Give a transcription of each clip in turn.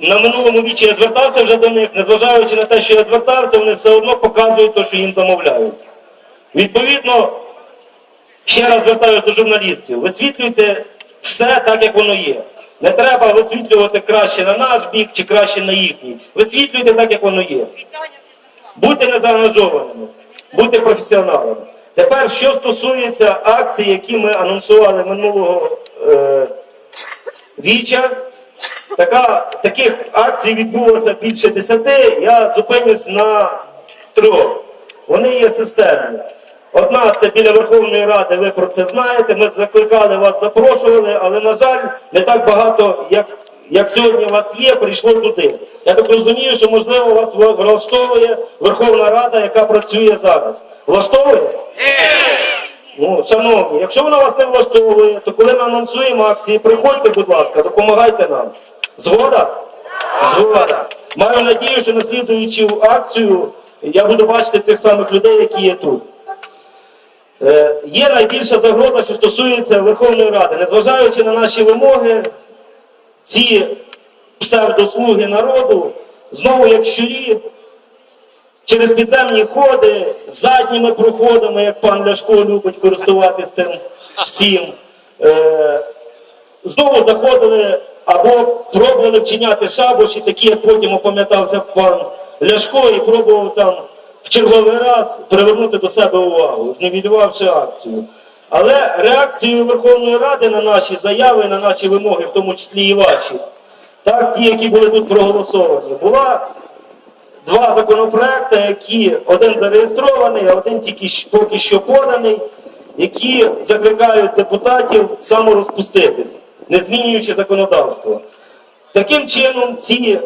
На минулому вічі я звертався вже до них, незважаючи на те, що я звертався, вони все одно показують те, що їм замовляють. Відповідно, ще раз звертаюся до журналістів, висвітлюйте все так, як воно є. Не треба висвітлювати краще на наш бік чи краще на їхній. Висвітлюйте так, як воно є. Будьте незаангажованими, будьте професіоналами. Тепер, що стосується акцій, які ми анонсували минулого е, віча, така, таких акцій відбулося більше десяти. Я зупинюсь на трьох. Вони є системні. Одна це біля Верховної Ради, ви про це знаєте. Ми закликали вас, запрошували, але, на жаль, не так багато, як, як сьогодні у вас є, прийшло туди. Я так розумію, що можливо вас влаштовує Верховна Рада, яка працює зараз. Влаштовує? Ну, шановні, якщо вона вас не влаштовує, то коли ми анонсуємо акції, приходьте, будь ласка, допомагайте нам. Згода? Згода. Маю надію, що наслідуючи акцію, я буду бачити тих самих людей, які є тут. Е, є найбільша загроза, що стосується Верховної Ради. Незважаючи на наші вимоги, ці псевдослуги народу знову як щурі через підземні ходи, задніми проходами, як пан Ляшко любить користуватись тим всім, е, знову заходили або пробували вчиняти шабуші, такі, як потім опам'ятався пан Ляшко, і пробував там в черговий раз привернути до себе увагу, зневілювавши акцію. Але реакцією Верховної Ради на наші заяви, на наші вимоги, в тому числі і ваші, так, ті, які були тут проголосовані, була два законопроекти, які один зареєстрований, а один тільки поки що поданий, які закликають депутатів саморозпуститись, не змінюючи законодавство. Таким чином, ці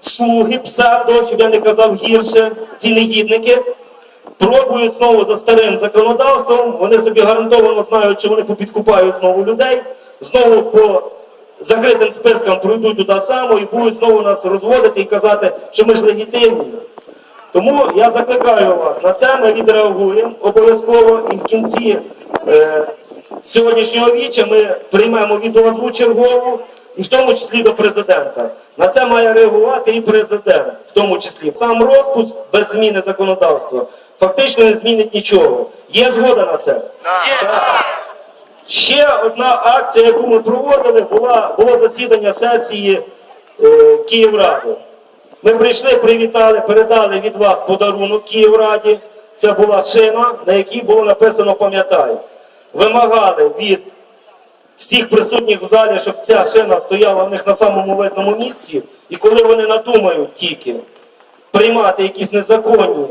слуги псевдо, щоб я не казав гірше, ці негідники. Пробують знову за старим законодавством, вони собі гарантовано знають, що вони попідкупають знову людей, знову по закритим спискам пройдуть туди само і будуть знову нас розводити і казати, що ми ж легітимні. Тому я закликаю вас на це. Ми відреагуємо обов'язково і в кінці е, сьогоднішнього віча ми приймемо відеозву чергову, і в тому числі до президента. На це має реагувати і президент, в тому числі. Сам розпуск без зміни законодавства фактично не змінить нічого. Є згода на це? Так. Ще одна акція, яку ми проводили, була, було засідання сесії е, Київради. Ми прийшли, привітали, передали від вас подарунок Київраді. Це була шина, на якій було написано пам'ятай. Вимагали від всіх присутніх в залі, щоб ця шина стояла в них на самому видному місці. І коли вони надумають тільки приймати якісь незаконні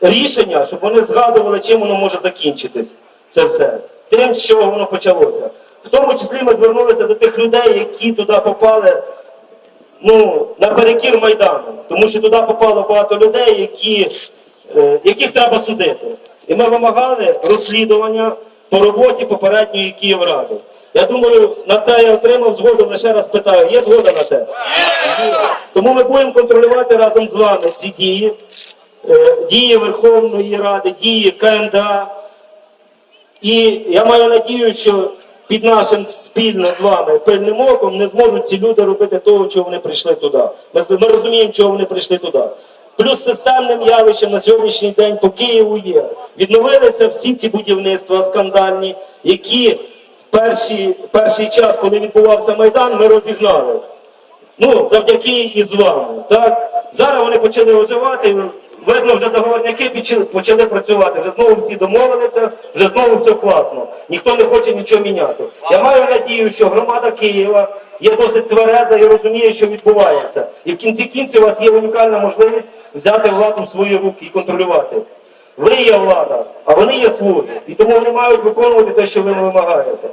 рішення, щоб вони згадували, чим воно може закінчитись. Це все. Тим, з чого воно почалося. В тому числі ми звернулися до тих людей, які туди попали ну, наперекір Майдану. Тому що туди попало багато людей, які, е, яких треба судити. І ми вимагали розслідування по роботі попередньої Київради. Я думаю, на те я отримав згоду, лише раз питаю, є згода на те? Тому ми будемо контролювати разом з вами ці дії, е, дії Верховної Ради, дії КМДА. І я маю надію, що під нашим спільно з вами пильним оком не зможуть ці люди робити того, чого вони прийшли туди. Ми, ми розуміємо, чого вони прийшли туди. Плюс системним явищем на сьогоднішній день по Києву є. Відновилися всі ці будівництва скандальні, які перші, перший час, коли відбувався Майдан, ми розігнали. Ну, завдяки і з вами. Так? Зараз вони почали оживати. Видно, вже договорняки почали, почали працювати. Вже знову всі домовилися, вже знову все класно. Ніхто не хоче нічого міняти. Я маю надію, що громада Києва є досить твереза і розуміє, що відбувається. І в кінці кінців у вас є унікальна можливість взяти владу в свої руки і контролювати. Ви є влада, а вони є слуги. І тому вони мають виконувати те, що ви вимагаєте.